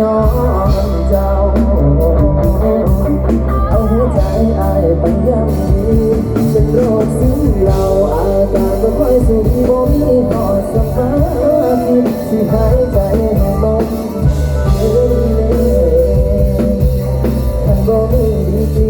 ย้อนเจ้า เอาหัวใจอายไปยังนี้เป็นโรคสึมเหล่าอาการบ่ค่อยสุงบ่มีพอสภาที่หายใจให้บ่เล่นบ่มี